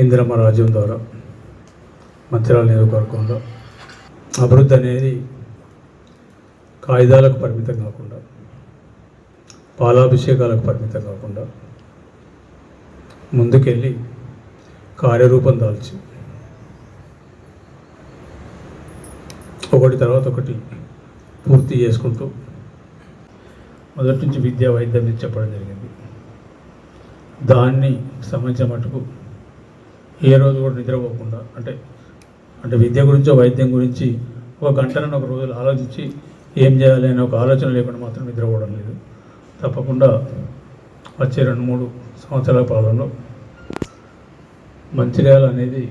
ఇందిరమ్మ రాజ్యం ద్వారా మంచిర్యాల నియోజకవర్గంలో అభివృద్ధి అనేది కాగితాలకు పరిమితం కాకుండా పాలాభిషేకాలకు పరిమితం కాకుండా ముందుకెళ్ళి కార్యరూపం దాల్చి ఒకటి తర్వాత ఒకటి పూర్తి చేసుకుంటూ మొదటి నుంచి విద్యా వైద్యం చెప్పడం జరిగింది. దాన్ని సంబంధించిన మటుకు ఏ రోజు కూడా నిద్రపోకుండా అంటే అంటే విద్య గురించో వైద్యం గురించి ఒక గంటలను ఒక రోజులు ఆలోచించి ఏం చేయాలి అనే ఒక ఆలోచన లేకుండా మాత్రం నిద్రపోవడం లేదు. తప్పకుండా వచ్చే రెండు మూడు సంవత్సరాల పాలనలో మంచిర్యాల అనేది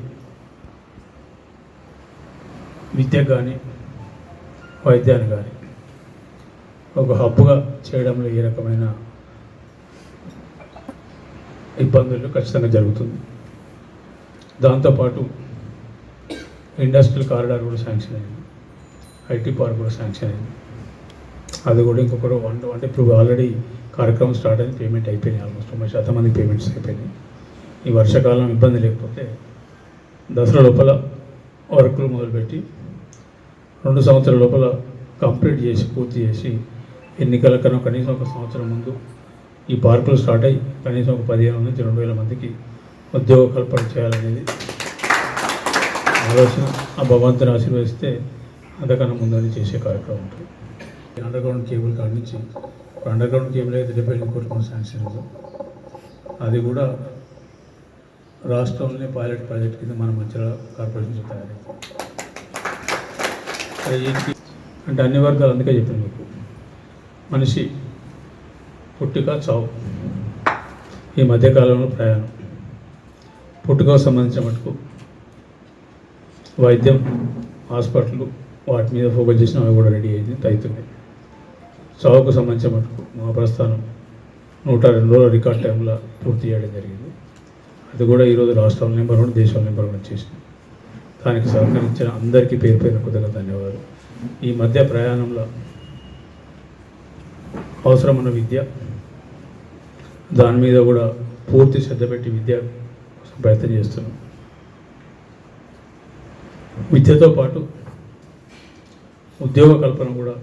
విద్య కానీ వైద్యాన్ని కానీ ఒక హబ్బుగా చేయడంలో ఏ రకమైన ఇబ్బందులు ఖచ్చితంగా జరుగుతుంది. దాంతోపాటు ఇండస్ట్రియల్ కారిడార్ కూడా శాంక్షన్ అయింది. ఐటీ పార్క్ కూడా శాంక్షన్ అయింది. అది కూడా ఇంకొకరు వన్ అంటే ఇప్పుడు ఆల్రెడీ కార్యక్రమం స్టార్ట్ అయింది పేమెంట్ అయిపోయినాయి ఆల్మోస్ట్ తొంభై శాతం మంది పేమెంట్స్ అయిపోయినాయి. ఈ వర్షాకాలం ఇబ్బంది లేకపోతే దసరా లోపల వర్కులు మొదలుపెట్టి రెండు సంవత్సరాల లోపల కంప్లీట్ చేసి పూర్తి చేసి ఎన్నికల కన్నా కనీసం ఒక సంవత్సరం ముందు ఈ పార్కులు స్టార్ట్ అయ్యి కనీసం ఒక పదిహేను నుంచి రెండు వేల మందికి ఉద్యోగ కల్పన చేయాలనేది ఆలోచన. ఆ భగవంతుని ఆశీర్వదిస్తే అంతకన్నా ముందని చేసే కార్యక్రమం ఉంటుంది. అండర్ గ్రౌండ్ కేబుల్ కాడి నుంచి అండర్ గ్రౌండ్ కేబుల్ అయితే డెబ్బై కోరుకున్న శాంక్షన్ అది కూడా రాష్ట్రంలోనే పైలట్ ప్రాజెక్ట్ కింద మన మధ్య కార్పొరేషన్ తయారైంది అది. ఏంటి? అంటే అన్ని వర్గాలు అందుకే చెప్పాను మీకు. మనిషి పుట్టుక చావు. ఈ మధ్యకాలంలో ప్రయాణం. పుట్టుకకు సంబంధించిన మటుకు వైద్యం హాస్పిటల్ వాటి మీద ఫోకస్ చేసిన అవి కూడా రెడీ అయింది అవుతున్నాయి చావుకు సంబంధించిన మటుకు మా ప్రస్థానం నూట రెండు రోజుల రికార్డ్ టైంలో పూర్తి చేయడం జరిగింది. అది కూడా ఈరోజు రాష్ట్రం నెంబర్ వన్ దేశం నెంబర్ వన్ చేసింది. దానికి సహకరించిన అందరికీ పేరు పేరు కృతజ్ఞత ధన్యవాదాలు. ఈ మధ్య ప్రయాణంలో అవసరమైన విద్య దాని మీద కూడా పూర్తి శ్రద్ధ పెట్టి విద్య ప్రయత్నం చేస్తున్నాం. విద్యతో పాటు ఉద్యోగ కల్పన కూడా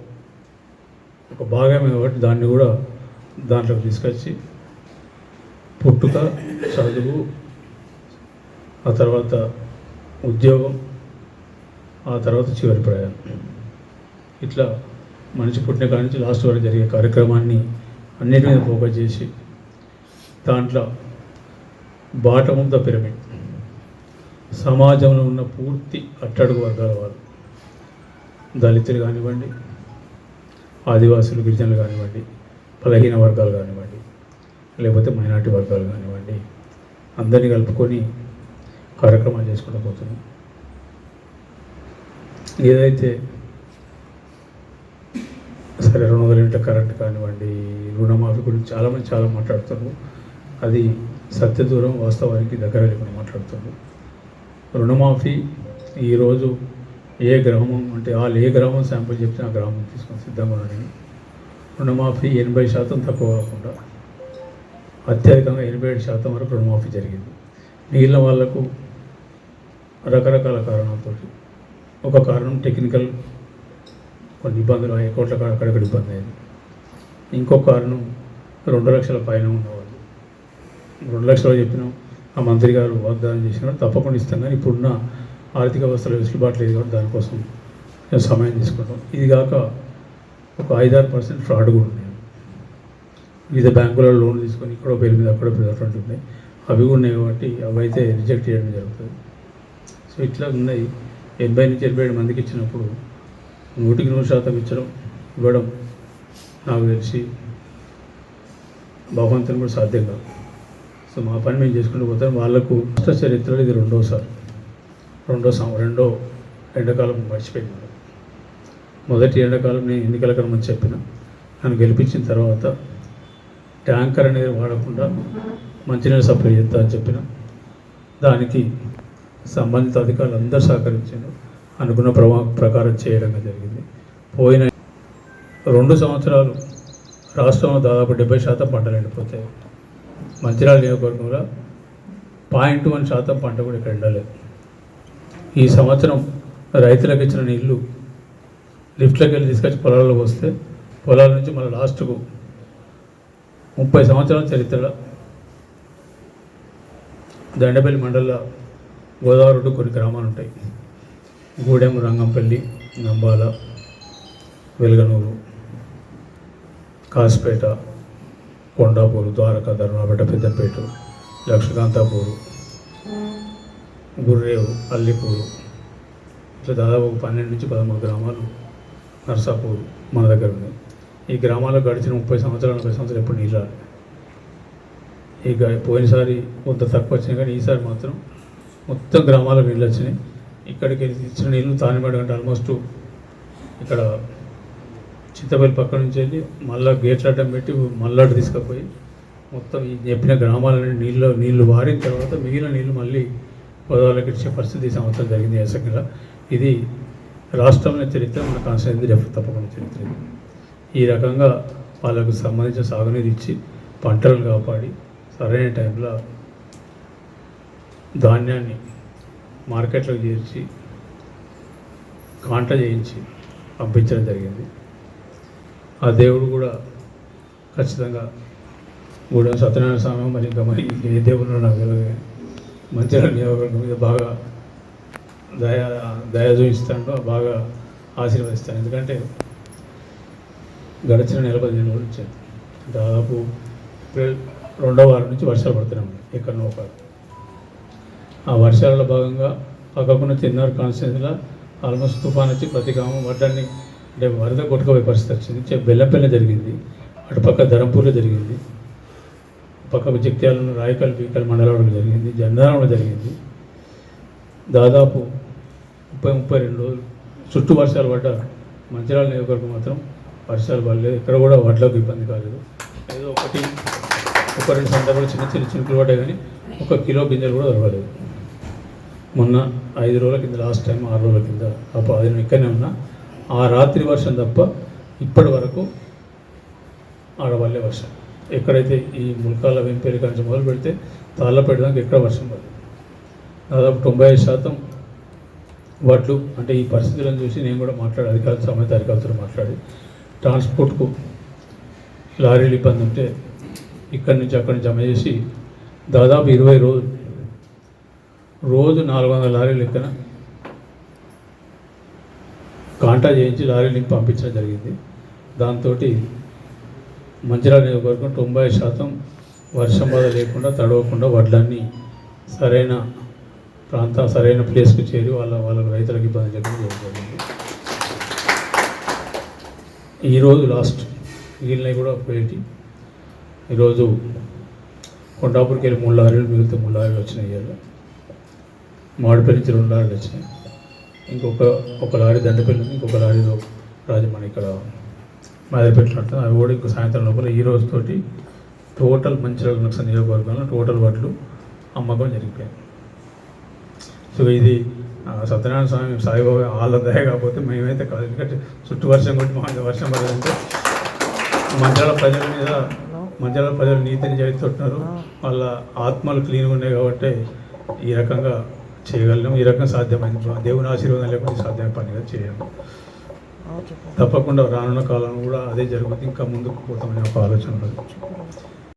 ఒక భాగమే కాబట్టి దాన్ని కూడా దాంట్లోకి తీసుకొచ్చి పుట్టుక చదువు ఆ తర్వాత ఉద్యోగం ఆ తర్వాత చివరి ప్రయాణం. ఇట్లా మనిషి పుట్టిన కాడి నుంచి లాస్ట్ వరకు జరిగే కార్యక్రమాన్ని అన్నిటి మీద ఫోకస్ చేసి దాంట్లో బాటమ్ ఆఫ్ ద పిరమిడ్? సమాజంలో ఉన్న పూర్తి అట్టడుగు వర్గాల వారు. దళితులు కానివ్వండి ఆదివాసులు గిరిజనులు కానివ్వండి బలహీన వర్గాలు కానివ్వండి లేకపోతే మైనార్టీ వర్గాలు కానివ్వండి అందరినీ కలుపుకొని కార్యక్రమాలు చేసుకుంటూ పోతున్నాం. ఏదైతే సరే రెండు వందల యూనిట్ల కరెంట్ కానివ్వండి రుణమాఫీ గురించి చాలామంది చాలా మాట్లాడుతున్నారు. అది సత్య దూరం వాస్తవానికి దగ్గర లేకుండా మాట్లాడుతుంది. రుణమాఫీ ఈరోజు ఏ గ్రామం అంటే వాళ్ళు ఏ గ్రామం శాంపుల్ చెప్తే ఆ గ్రామం తీసుకొని సిద్ధంగా ఉన్నాను రుణమాఫీ ఎనభై శాతం తక్కువ కాకుండా అత్యధికంగా ఎనభై ఏడు శాతం వరకు రుణమాఫీ జరిగింది. మిగిలిన వాళ్ళకు రకరకాల కారణాలతో ఒక కారణం టెక్నికల్ కొన్ని ఇబ్బందులు అయ్యే కోట్ల అక్కడక్కడ ఇబ్బంది అయింది. ఇంకో కారణం రెండు లక్షల పైన ఉన్నవాళ్ళు రెండు లక్షలు చెప్పినాం. ఆ మంత్రి గారు వాగ్దానం చేసినాడు తప్పకుండా ఇస్తాం కానీ ఇప్పుడున్న ఆర్థిక వ్యవస్థలో వెసులుబాటు లేదు కాబట్టి దానికోసం మేము సమయం తీసుకుంటాం. ఇది కాక ఒక ఐదారు పర్సెంట్ ఫ్రాడ్ కూడా ఉన్నాయి వివిధ బ్యాంకులలో లోన్ తీసుకొని ఇక్కడ పేరు మీద అక్కడ పేరు అటువంటి ఉన్నాయి. అవి కూడా ఉన్నాయి కాబట్టి అవి అయితే రిజెక్ట్ చేయడం జరుగుతుంది. సో ఇట్లా ఉన్నాయి. ఎనభై నుంచి ఎనభై ఏడు మందికి ఇచ్చినప్పుడు నూటికి నూరు శాతం ఇచ్చడం ఇవ్వడం నాకు తెలిసి భగవంతుని కూడా సాధ్యం కాదు. సో మా పని మేము చేసుకుంటూ పోతాం. వాళ్ళకు రాష్ట్ర చరిత్రలో ఇది రెండోసారి. రెండో రెండో ఎండాకాలం మర్చిపోయింది మొదటి ఎండాకాలం నేను ఎన్నికల క్రమం చెప్పిన. నన్ను గెలిపించిన తర్వాత ట్యాంకర్ అనేది వాడకుండా మంచినీళ్ళు సప్లై చేస్తా అని చెప్పిన. దానికి సంబంధిత అధికారులు అందరూ సహకరించారు. అనుకున్న ప్రమా ప్రకారం చేయడం జరిగింది. పోయిన రెండు సంవత్సరాలు రాష్ట్రంలో దాదాపు డెబ్బై శాతం పంటలు ఎండిపోతాయి. మంచిర్యాల నియోజకవర్గంలో పాయింట్ వన్ శాతం పంట కూడా ఇక్కడ వెళ్ళలేదు ఈ సంవత్సరం రైతులకు ఇచ్చిన నీళ్ళు లిఫ్ట్లోకి వెళ్ళి తీసుకొచ్చి పొలాల్లో వస్తే పొలాల నుంచి మన లాస్ట్కు ముప్పై సంవత్సరాల చరిత్రలో దండపల్లి మండలంలో గోదావరి ఒడ్డు కొన్ని గ్రామాలు ఉంటాయి. గూడెం రంగంపల్లి నంబాల వెలగనూరు కాసిపేట కొండాపూరు ద్వారక ధర్మాపేట పెద్దపేట లక్షకాంతాపూరు గుర్రేవు అల్లిపూరు ఇట్లా దాదాపు ఒక పన్నెండు నుంచి పదమూడు గ్రామాలు నర్సాపూర్ మన దగ్గర ఉన్నాయి. ఈ గ్రామాల్లో గడిచిన ముప్పై సంవత్సరాలు నలభై సంవత్సరాలు ఎప్పుడు నీళ్ళు రాలేదు ఇక పోయినసారి కొంత తక్కువ వచ్చినాయి కానీ ఈసారి మాత్రం మొత్తం గ్రామాలకు నీళ్ళు వచ్చినాయి. ఇక్కడికి ఇచ్చిన నీళ్ళు తానిపడి అంటే ఆల్మోస్ట్ ఇక్కడ చింతపల్లి పక్క నుంచి వెళ్ళి మళ్ళా గేట్లు అడ్డం పెట్టి మళ్ళాడు తీసుకుపోయి మొత్తం ఈ చెప్పిన గ్రామాలని నీళ్ళు నీళ్ళు వారిన తర్వాత మిగిలిన నీళ్ళు మళ్ళీ గోదావరికి ఇచ్చే పరిస్థితి సంవత్సరం జరిగింది ఏసంగా ఇది రాష్ట్రంలో చరిత్ర మన కాన్స్టిట్యూన్సీ చెప్ప తప్పకుండా చరిత్ర ఈ రకంగా వాళ్ళకు సంబంధించిన సాగునీరు ఇచ్చి పంటలను కాపాడి సరైన టైంలో ధాన్యాన్ని మార్కెట్లోకి చేర్చి కాంట చేయించి పంపించడం జరిగింది. ఆ దేవుడు కూడా ఖచ్చితంగా గూడెం సత్యనారాయణ స్వామి మరి ఇంకా మరి ఏ దేవుడు నాకు తెలియదు. మంచిగా మంచిర్యాల నియోజకవర్గం మీద బాగా దయా దయ చూపిస్తాను బాగా ఆశీర్వదిస్తాను. ఎందుకంటే గడిచిన నెల పదిహేను రోజులు వచ్చాయి. దాదాపు రెండో వారం నుంచి వర్షాలు పడుతున్నాయి. ఎక్కడనో ఒక ఆ వర్షాలలో భాగంగా పక్కకున్న చిన్నారు కాన్స్టిట్యూన్సీలో ఆల్మోస్ట్ తుఫాన్ వచ్చి ప్రతి గ్రామం వడ్డాన్ని అంటే వరద కొట్టుకపోయే పరిస్థితి వచ్చింది. బెల్లంపల్లి జరిగింది. అటుపక్క ధరంపూర్లో జరిగింది. పక్కకు జగిత్యాలలో రాయకల్ పీకల్ మండలంలో జరిగింది. జన్నారంలో జరిగింది. దాదాపు ముప్పై ముప్పై రెండు రోజులు చుట్టూ వర్షాలు పడ్డ మంచిర్యాల నియోజకవర్గం మాత్రం వర్షాలు పడలేదు. ఇక్కడ కూడా వడ్లకు ఇబ్బంది కాలేదు. ఏదో ఒకటి ఒక రెండు సందర్భాలు చిన్న చిన్న చినుకులు పడ్డాయి కానీ ఒక కిలో గింజలు కూడా దొరకలేదు. మొన్న ఐదు రోజుల కింద లాస్ట్ టైం ఆరు రోజుల కింద ఆ అది నేను ఇక్కడనే ఉన్నా. ఆ రాత్రి వర్షం తప్ప ఇప్పటి వరకు ఆడవల్లే వర్షం. ఎక్కడైతే ఈ ముల్కాల వెంపేలి కంచి మొదలు పెడితే తాళ్ళ పెట్టడానికి ఎక్కడ వర్షం పడదు. దాదాపు తొంభై ఐదు శాతం వడ్లు అంటే ఈ పరిస్థితులను చూసి నేను కూడా మాట్లాడి అధికారులు సమేత అధికారులతో మాట్లాడి ట్రాన్స్పోర్ట్కు లారీలు ఇబ్బంది ఉంటే ఇక్కడి నుంచి అక్కడి నుంచి జమ చేసి దాదాపు ఇరవై రోజులు రోజు నాలుగు వందల లారీలు లెక్కన కాంటా చేయించి లారీలు పంపించడం జరిగింది. దాంతో మంచిర్యాల నియోజకవర్గం తొంభై శాతం వర్షం బాధ లేకుండా తడవకుండా వడ్లన్నీ సరైన ప్రాంత సరైన ప్లేస్కి చేరి వాళ్ళ వాళ్ళ రైతులకు ఇబ్బంది లేకుండా చేయడం జరిగింది. ఈరోజు లాస్ట్ మిగిలినవి కూడా పోయేటి. ఈరోజు కొండాపూర్కి వెళ్ళి మూడు లారీలు మిగిలితే మూడు లారీలు వచ్చినాయి ఇవాళ మామిడిపల్లి నుంచి రెండు లారీలు వచ్చినాయి. ఇంకొక ఒక లారీ దండపల్లి ఇంకొక లారీలో రాజమణ ఇక్కడ మాదిరిపెట్టినట్టు అవి కూడా ఇంకో సాయంత్రం లోపల ఈ రోజుతోటి టోటల్ మంచిర్యాల నక్సల్ నియోజకవర్గంలో టోటల్ వడ్లు అమ్మకం జరిగిపోయాయి. సో ఇది సత్యనారాయణ స్వామి సాయిబాబా వాళ్ళ దయ కాకపోతే మేమైతే కాదు. ఎందుకంటే చుట్టూ వర్షం కొట్టి మా వర్షం పడదంటే మంచిర్యాల ప్రజల మీద మంచిర్యాల ప్రజలు నీతిని చేస్తున్నారు వాళ్ళ ఆత్మలు క్లీన్గా ఉన్నాయి కాబట్టి ఈ రకంగా చేయగలం ఈ రకంగా సాధ్యమైంది. దేవుని ఆశీర్వాదం లేకపోతే సాధ్యమైన పనిగా చేయము తప్పకుండా రానున్న కాలంలో కూడా అదే జరుగుతుంది. ఇంకా ముందుకు పోతామనే ఒక ఆలోచన